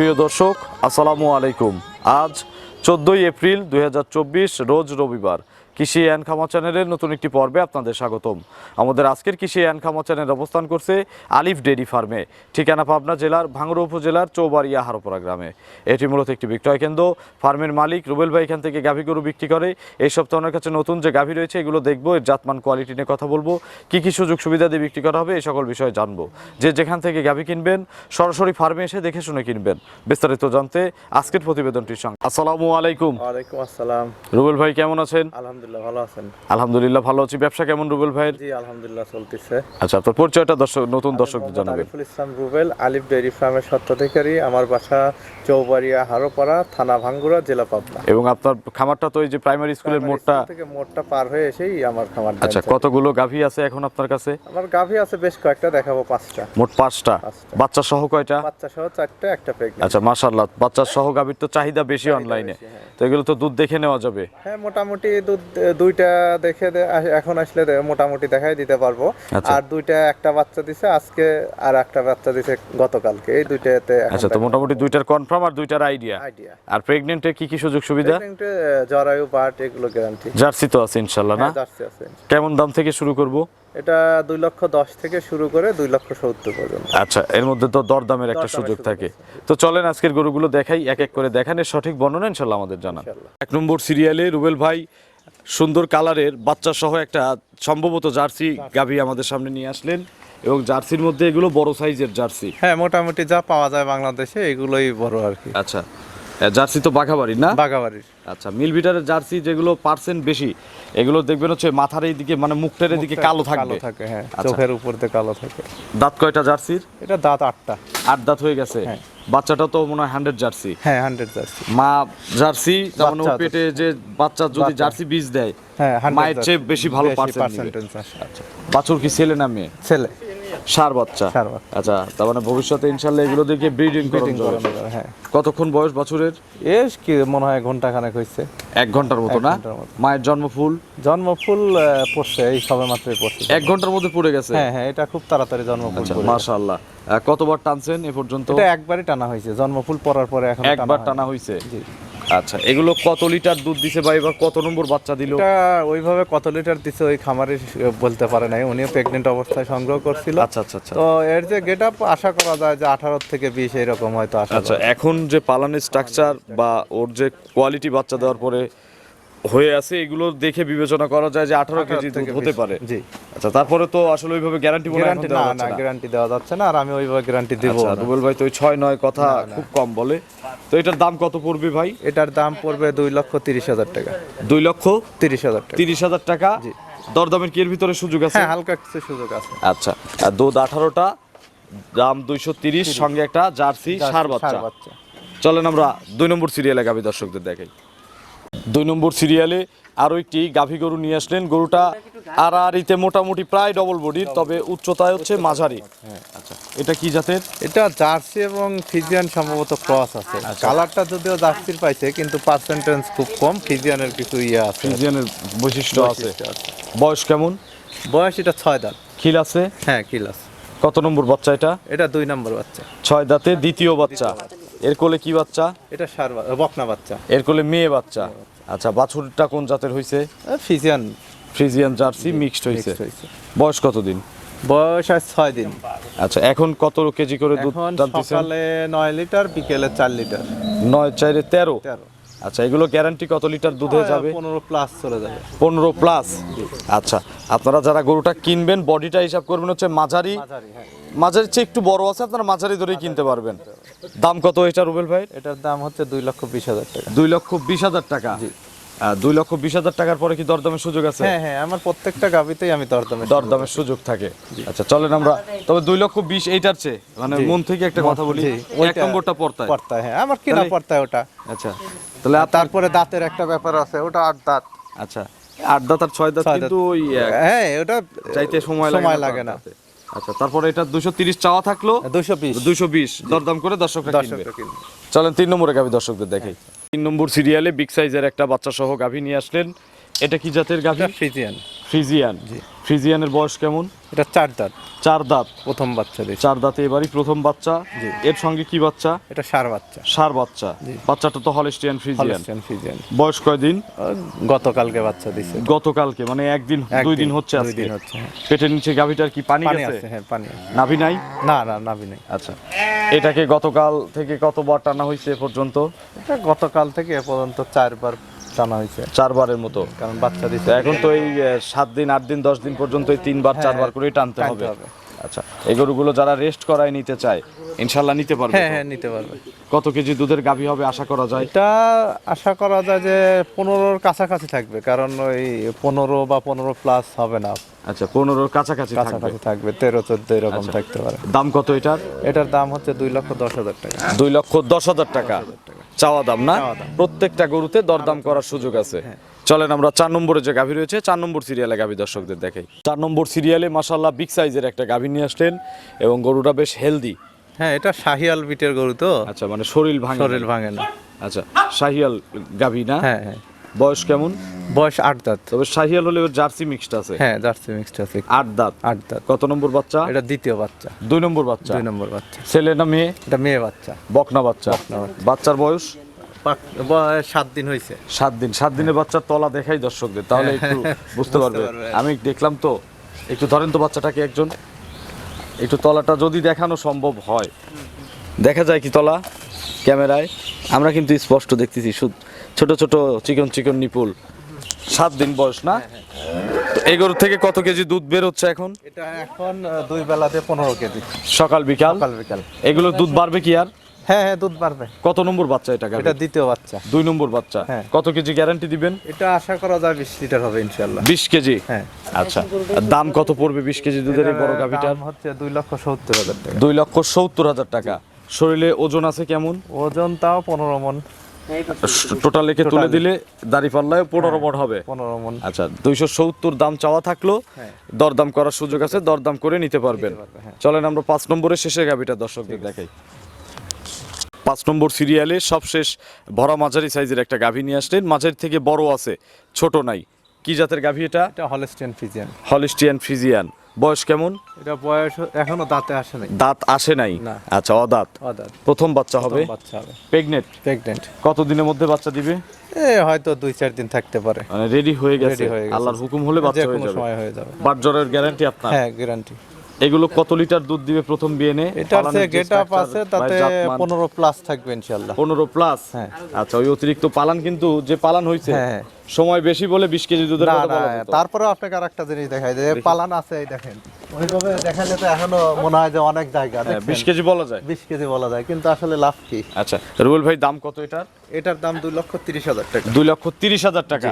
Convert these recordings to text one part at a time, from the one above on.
প্রিয় দর্শক আসসালামু আলাইকুম। আজ চোদ্দোই এপ্রিল দু হাজার চব্বিশ রোজ রবিবার। কৃষি অ্যান্ড খামা চ্যানেলের নতুন একটি পর্বে আপনাদের স্বাগতম। আমাদের আজকের কৃষি অ্যান্ড খামা চ্যানেল অবস্থান করছে আলিফ ডেরি ফার্মে ঠিকানা পাবনা জেলার ভাঙড়া উপজেলার চৌবাড়িয়া হারোপাড়া গ্রামে। এটি মূলত একটি বিক্রয় কেন্দ্র। ফার্মের মালিক রুবেল ভাই এখান থেকে গাভী গরু বিক্রি করে। এই সপ্তাহে ওনার কাছে নতুন যে গাভী রয়েছে এগুলো দেখব এর জাতমান কোয়ালিটি নিয়ে কথা বলব। কি কি সুযোগ সুবিধা দিয়ে বিক্রি করা হবে এই সকল বিষয়ে জানব। যে যেখান থেকে গাভী কিনবেন সরাসরি ফার্মে এসে দেখে শুনে কিনবেন। বিস্তারিত জানতে আজকের প্রতিবেদনটির সঙ্গে। আসসালামু আলাইকুম। ওয়ালাইকুম আসসালাম। রুবেল ভাই কেমন আছেন? আলহামদুলিল্লাহ। ভালো আছেন। আলহামদুলিল্লাহ ভালো আছি। ব্যবসা কেমন রুবেল ভাইয়ের? জি আলহামদুলিল্লাহ চলতেছে। আচ্ছা আপনার পরিচয়টা দর্শক নতুন দর্শকদের জানাবেন। আরিফুল ইসলাম রুবেল আলিফ ডেয়ারি ফার্মের স্বত্বাধিকারী আমার বাসা চৌবাড়িয়া হারোপাড়া থানা ভাঙ্গুড়া জেলা পাবনা। এবং আপনার খামারটা তো এই যে প্রাইমারি স্কুলের মোড়টা থেকে মোড়টা পার হয়ে এসেই আমার খামার আচ্ছা কতগুলো গাভী আছে এখন আপনার কাছে? আমার গাভী আছে বেশ কয়েকটা দেখাবো পাঁচটা। মোট পাঁচটা। বাচ্চা সহ কয়টা? বাচ্চা সহ চারটে একটা প্রেগনেন্ট আচ্ছা মাশাল্লাহ বাচ্চা সহ গাভীর তো চাহিদা বেশি অনলাইনে হ্যাঁ। তো এগুলো তো দুধ দেখে নেওয়া যাবে। হ্যাঁ মোটামুটি দুধ দুইটা দেখে এখন আসলে মোটামুটি দেখাই দিতে পারব। আচ্ছা। আর দুইটা একটা বাচ্চা দিছে আজকে আর একটা বাচ্চা দিছে গতকালকে। এই দুইটাতে আচ্ছা তো মোটামুটি দুইটার কনফার্ম আর দুইটার আইডিয়া আইডিয়া আর প্রেগনেন্টের কি কি সুযোগ সুবিধা? জরায়ু বাট এগুলো গ্যারান্টি জার্সি তো আছে ইনশাল্লাহ না? জার্সি আছে। কেমন দাম থেকে শুরু করব? এটা দুই লক্ষ দশ থেকে শুরু করে দুই লক্ষ সত্তর পর্যন্ত। আচ্ছা এর মধ্যে তো দরদামের একটা সুযোগ থাকে। তো চলেন আজকের গরুগুলো দেখাই এক এক করে দেখান এর সঠিক বর্ণনা ইনশাল্লাহ আমাদের জানান। এক নম্বর সিরিয়ালে রুবেল ভাই সুন্দর কালারের বাচ্চা সহ একটা সম্ভবত জার্সি গাভী আমাদের সামনে নিয়ে আসলেন এবং জার্সির মধ্যে এগুলো বড় সাইজের জার্সি। হ্যাঁ মোটামুটি যা পাওয়া যায় বাংলাদেশে এগুলোই বড় আর কি। আচ্ছা। জার্সি তো বাঘাবাড়ি না? বাগাবাড়ির আচ্ছা মিল বিটারের জার্সি যেগুলো পার্সেন্ট বেশি এগুলো দেখবেন হচ্ছে মাথার এই দিকে মানে মুখটার দিকে কালো কালো থাকে হ্যাঁ আচ্ছা। চোখের উপর দিয়ে কালো থাকে। দাঁত কয়টা জার্সির? এটা দাঁত আটটা। আট দাঁত হয়ে গেছে। হ্যাঁ। বাচ্চাটা তো মনে হয় হান্ড্রেড জার্সি। হ্যাঁ হান্ড্রেড জার্সি। মা জার্সি তার মানে পেটে যে বাচ্চা যদি জার্সি বীজ দেয় হ্যাঁ মায়ের চেয়ে বেশি ভালো বেশি পার্সেন্ট percentage আসে। আচ্ছা বাছুর কি ছেলে না মেয়ে? ছেলে। সার বাচ্চা? আচ্ছা তার মানে ভবিষ্যতে ইনশাল্লাহ এগুলো দেখে ব্রিডিং ফিটিং করানো যাবে, হ্যাঁ। কতক্ষণ বয়স বাছুরের? এস কি মনে হয় ঘণ্টা খানেক হয়েছে এক ঘণ্টার মতো না? মায়ের জন্ম ফুল জন্ম ফুল পড়ছে এই সবে মাত্রই পড়ছে। এক ঘণ্টার মধ্যে পড়ে গেছে? হ্যাঁ হ্যাঁ এটা খুব তাড়াতাড়ি জন্ম ফুল আচ্ছা মাশাআল্লাহ। কতবার টানছেন এ পর্যন্ত? এটা একবারই টানা হয়েছে জন্ম ফুল পড়ার পরে এখন একবার টানা হয়েছে জি। আচ্ছা এগুলো কত লিটার দুধ দিছে বা এবার কত নম্বর বাচ্চা দিল? এটা ওইভাবে কত লিটার দিছে ওই খামারে বলতে পারে নাই। উনিও প্রেগনেন্ট অবস্থায় সংগ্রহ করছিল। আচ্ছা আচ্ছা আচ্ছা। তো এর যে গেট আপ আশা করা যায় যে আঠারো থেকে বিশ এরকম হয়তো আচ্ছা এখন যে পালানের স্ট্রাকচার বা ওর যে কোয়ালিটি বাচ্চা দেওয়ার পরে হয়ে আছে এগুলো দেখে বিবেচনা করা যায় যে আঠারো কেজি দুধ হতে পারে। জি। আচ্ছা তারপরে তো আসলে ওইভাবে গ্যারান্টি না। গ্যারান্টি দেওয়া যাচ্ছে না আর আমি ওইভাবে গ্যারান্টি দেব আচ্ছা রুবেল ভাই তো ওই ছয় নয় কথা খুব কম বলে। তো এটার দাম কত পড়বে ভাই? এটার দাম পড়বে দুই লক্ষ তিরিশ হাজার টাকা। দুই লক্ষ তিরিশ হাজার টাকা। তিরিশ হাজার টাকা? দরদামের কি এর ভিতরে সুযোগ আছে? হ্যাঁ হালকা কিছু সুযোগ আছে। আচ্ছা আর দুধ আঠারোটা দাম দুইশো তিরিশ সঙ্গে একটা জার্সি সার বাচ্চা। চলেন আমরা দুই নম্বর সিরিয়ালে গাভী দর্শকদের দেখাই। দুই নম্বর সিরিয়ালে আরও একটি গাভী গরু নিয়ে আসলেন। গরুটা আড়াআড়িতে মোটামুটি প্রায় ডবল বডির তবে উচ্চতায় হচ্ছে মাঝারি। আচ্ছা এটা কি জাতের? এটা জার্সি এবং ফিজিয়ান সম্ভবত ক্রস আছে। আচ্ছা। কালারটা যদিও জার্সির পাইছে কিন্তু পার্সেন্টেজ খুব কম। ফিজিয়ানের কিছু ইয়ে আছে। ফিজিয়ানের বৈশিষ্ট্য আছে। বয়স কেমন? বয়স এটা ছয় দাঁত। খিল আছে? হ্যাঁ খিল আছে। কত নম্বর বাচ্চা এটা? এটা দুই নম্বর বাচ্চা। ছয় দাঁতে দ্বিতীয় বাচ্চা। এর কোলে কি বাচ্চা? এটা সার বকনা বাচ্চা। এর কোলে মেয়ে বাচ্চা? আচ্ছা বাছুরটা কোন জাতের হয়েছে ফিজিয়ান ফ্রিজিয়ান। জার্সি মিক্সড হয়েছে। বয়স কতদিন? বয়স আজ ছয় দিন। আচ্ছা এখন কত কেজি করে দুধ টানতেছেন? সকালে নয় লিটার বিকেলে চার লিটার। নয় চাইরে তেরো? আচ্ছা এগুলো গ্যারান্টি কত লিটার দুধে যাবে? পনেরো প্লাস চলে যাবে। পনেরো প্লাস আচ্ছা আপনারা যারা গরুটা কিনবেন বডিটা হিসাব করবেন হচ্ছে মাঝারি। মাঝারি হ্যাঁ। মাঝারির চেয়ে একটু বড় আছে আপনারা মাঝারি ধরেই কিনতে পারবেন। দাম কত এটা রুবেল ভাই? এটার দাম হচ্ছে দুই লক্ষ বিশ হাজার টাকা। দুই লক্ষ বিশ হাজার টাকা? দুই লক্ষ বিশ হাজার টাকার পরে কি দরদামের সুযোগ আছে? হ্যাঁ হ্যাঁ আমার প্রত্যেকটা গাবিতেই আমি দরদামে দরদামের সুযোগ থাকে। আচ্ছা চলেন আমরা তবে দুই লক্ষ বিশ এইটার চেয়ে মানে মন থেকে একটা কথা বলি এক নম্বরটা পড়তায় পড়তায় হ্যাঁ আমার কিনা পড়তায় ওটা। আচ্ছা তাহলে তারপরে দাঁতের একটা ব্যাপার আছে ওটা আট দাঁত। আচ্ছা আট দাঁত আর ছয় দাঁত কিন্তু ওই হ্যাঁ ওটা চাইতে সময় লাগে না লাগে না। তাতে। আচ্ছা তারপরে এটা দুশো তিরিশ চাওয়া থাকল। দুশো বিশ। দুশো বিশ। দরদাম করে দর্শকরা কিনবে। চলেন তিন নম্বরে গাভি দর্শকদের দেখাই। তিন নম্বর সিরিয়ালে বিগ সাইজের একটা বাচ্চা সহ গাভী নিয়ে আসলেন। এটা কি জাতের গাভী? ফ্রিজিয়ান। ফ্রিজিয়ান। জি। ফ্রিজিয়ানের বয়স কেমন? এটা চার দাঁত। চার দাঁত। প্রথম বাচ্চা চার দাঁতে এবারই প্রথম বাচ্চা। জি। এর সঙ্গে কি বাচ্চা? এটা সার বাচ্চা। সার বাচ্চা। বাচ্চাটা তো হলিস্টিয়ান ফ্রিজিয়ান। ফ্রিজিয়ান। বয়স কয়দিন গতকালকে বাচ্চা দিছে। গতকালকে মানে একদিন দুই দিন হচ্ছে দুই আজকে। দিন হচ্ছে, হ্যাঁ। পেটের নিচে গাভিটার কি পানি আছে হ্যাঁ পানি নাভি নাই? না না নাভি নাই। আচ্ছা। এটাকে গতকাল থেকে কতবার টানা হয়েছে এ পর্যন্ত? এটা গতকাল থেকে এ পর্যন্ত চারবার টানা হয়েছে। চারবারের মতো। কারণ বাচ্চা দিছে তো এখন তো এই সাত দিন আট দিন দশ দিন পর্যন্ত এই তিনবার হ্যাঁ, চারবার করেই টানতে হবে। আচ্ছা এই গরুগুলো যারা রেস্ট করায় নিতে চায় ইনশাল্লাহ নিতে পারবে হ্যাঁ হ্যাঁ নিতে পারবে। কত কেজি দুধের গাভী হবে আশা করা যায়? এটা আশা করা যায় যে পনেরোর কাছাকাছি থাকবে কারণ ওই পনেরো বা পনেরো প্লাস হবে না। আচ্ছা পনেরোর কাছাকাছি কাছাকাছি থাকবে তেরো চোদ্দ এরকম আচ্ছা। থাকতে পারে। দাম কত এটার? এটার দাম হচ্ছে দুই লক্ষ দশ হাজার টাকা। দুই লক্ষ দশ হাজার টাকা। চাওয়া দাম না? প্রত্যেকটা গরুতে দরদাম করার সুযোগ আছে। চলেন আমরা চার নম্বরে যে গাভী রয়েছে চার নম্বর সিরিয়ালে গাভী দর্শকদের দেখাই। চার নম্বর সিরিয়ালে মাসাল্লাহ বিগ সাইজের একটা গাভী নিয়ে আসলেন এবং গরুটা বেশ হেলদি হ্যাঁ এটা শাহিয়াল বিটের গরু তো। আচ্ছা মানে শরীর ভাঙে শরীর না। ভাঙে না। আচ্ছা শাহিয়াল গাভী না? হ্যাঁ হ্যাঁ। বয়স কেমন? বয়স আট দাঁত। তবে শাহিয়াল হলে জার্সি মিক্সড আছে। হ্যাঁ জার্সি মিক্সড আছে। আট দাঁত। আট দাঁত। কত নম্বর বাচ্চা? এটা দ্বিতীয় বাচ্চা। দুই নম্বর বাচ্চা। দুই নম্বর বাচ্চা। ছেলে না মেয়ে? এটা মেয়ে বাচ্চা। বকনা বাচ্চা। বাচ্চার বয়স? সাত দিন হয়েছে। সাত দিন। সাত দিনের বাচ্চার তলা দেখাই দর্শকদের তাহলে একটু বুঝতে পারবে। আমি দেখলাম তো একটু ধরেন তো বাচ্চাটাকে একজন? একটু তলাটা যদি দেখানো সম্ভব হয়। দেখা যায় কি তলা? ক্যামেরায়। আমরা কিন্তু স্পষ্ট দেখতেছি ছোট ছোট চিকন চিকন নিপুল। সাত দিন বয়স না? তো এই গরু থেকে কত কেজি দুধ বের হচ্ছে এখন? এটা এখন দুই বেলাতে পনেরো কেজি। সকাল বিকাল? সকাল বিকাল। এগুলো দুধ বাড়বে কি আর? হ্যাঁ হ্যাঁ দুধ বাড়বে। কত নম্বর বাচ্চা এটা এটা দ্বিতীয় বাচ্চা। দুই নম্বর বাচ্চা। হ্যাঁ। কত কেজি গ্যারান্টি দিবেন? এটা আশা করা যায় বিশ লিটার হবে ইনশাল্লাহ বিশ কেজি? হ্যাঁ। আচ্ছা। আর দাম কত পড়বে বিশ কেজি দুধের এই বড় গাভিটার? দাম হচ্ছে দুই লক্ষ সত্তর হাজার টাকা। দুই লক্ষ সত্তর হাজার টাকা। শরীরে ওজন আছে কেমন? ওজন তাও পনেরো মন। টোটাল একে তুলে দিলে দাড়ি পাল্লায় পনেরো মন হবে। পনেরো মন আচ্ছা দুইশো সত্তর দাম চাওয়া থাকল। হ্যাঁ। দরদাম করার সুযোগ আছে দরদাম করে নিতে পারবেন। হ্যাঁ। চলেন আমরা পাঁচ নম্বরের শেষে গাভিটা দর্শকদের দেখাই। পাঁচ নম্বর সিরিয়ালে সবশেষ ভরা মাঝারি সাইজের একটা গাভী নিয়ে আসলেন। মাঝের থেকে বড় আছে ছোট নাই। কি জাতের গাভী এটা? এটা হলস্টেন ফিজিয়ান। হলিস্টিয়ান ফ্রিজিয়ান বয়স কেমন? এটা বয়স এখনও দাঁতে আসে নাই। দাঁত আসে নাই? না। আচ্ছা অদাঁত। অদাঁত। প্রথম বাচ্চা হবে? বাচ্চা হবে। প্রেগনেন্ট প্রেগনেন্ট কত দিনের মধ্যে বাচ্চা দিবে? এ হয়তো দুই চার দিন থাকতে পারে। মানে রেডি হয়ে গেছে। আল্লাহর হুকুম হলে বাচ্চা হয়ে যাবে। সময় হয়ে যাবে। বাট জ্বরের গ্যারান্টি আপনার? হ্যাঁ গ্যারান্টি এগুলো কত লিটার দুধ দিবে প্রথম বিয়ে নে এটার যে গেট আপ আছে তাতে পনেরো প্লাস থাকবে ইনশাল্লাহ পনেরো প্লাস হ্যাঁ। আচ্ছা ওই অতিরিক্ত পালান কিন্তু যে পালান হয়েছে হ্যাঁ। সময় বেশি বলে বিশ কেজি দুধের কথা বলা তারপরে আপনাকে আরেকটা জিনিস দেখাই যে পালান আছে এই দেখেন। ওইভাবে দেখালে তো এখনও মনে হয় যে অনেক জায়গা হ্যাঁ, বিশ কেজি বলা যায়। বিশ কেজি বলা যায় কিন্তু আসলে লাভ কি? আচ্ছা রুবেল ভাই দাম কত এটার? এটার দাম দুই লক্ষ তিরিশ হাজার টাকা। দুই লক্ষ তিরিশ হাজার টাকা।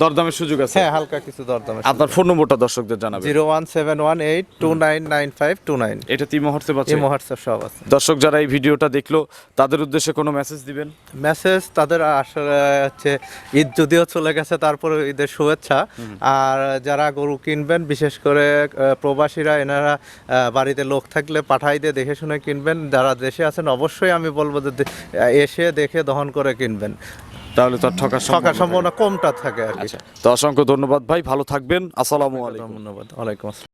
দরদামের সুযোগ আছে? হ্যাঁ হালকা কিছু দরদাম আপনার ফোন নম্বরটা দর্শকদের জানাবেন। Zero one seven one eight two nine nine five two nine. এটা তিন মুহূর্তে এই পাচ্ছে হোয়াটসঅ্যাপ সব আছে। দর্শক যারা এই ভিডিওটা দেখল তাদের উদ্দেশ্যে কোনো মেসেজ দিবেন? মেসেজ তাদের আসলে হচ্ছে ঈদ যদিও চলে গেছে তারপরে ঈদের শুভেচ্ছা। আর যারা গরু কিনবেন বিশেষ করে প্রবাসীরা এনারা বাড়িতে লোক থাকলে পাঠাই দিয়ে দেখে শুনে কিনবেন। যারা দেশে আছেন অবশ্যই আমি বলব যে এসে দেখে দহন করে কিনবেন। তাহলে তো ঠকার ঠকার সম্ভাবনা কমটা থাকে আর কি। আচ্ছা। তো অসংখ্য ধন্যবাদ ভাই ভালো থাকবেন। আসসালামু আলাইকুম। ধন্যবাদ। ওয়ালাইকুম আসসালাম।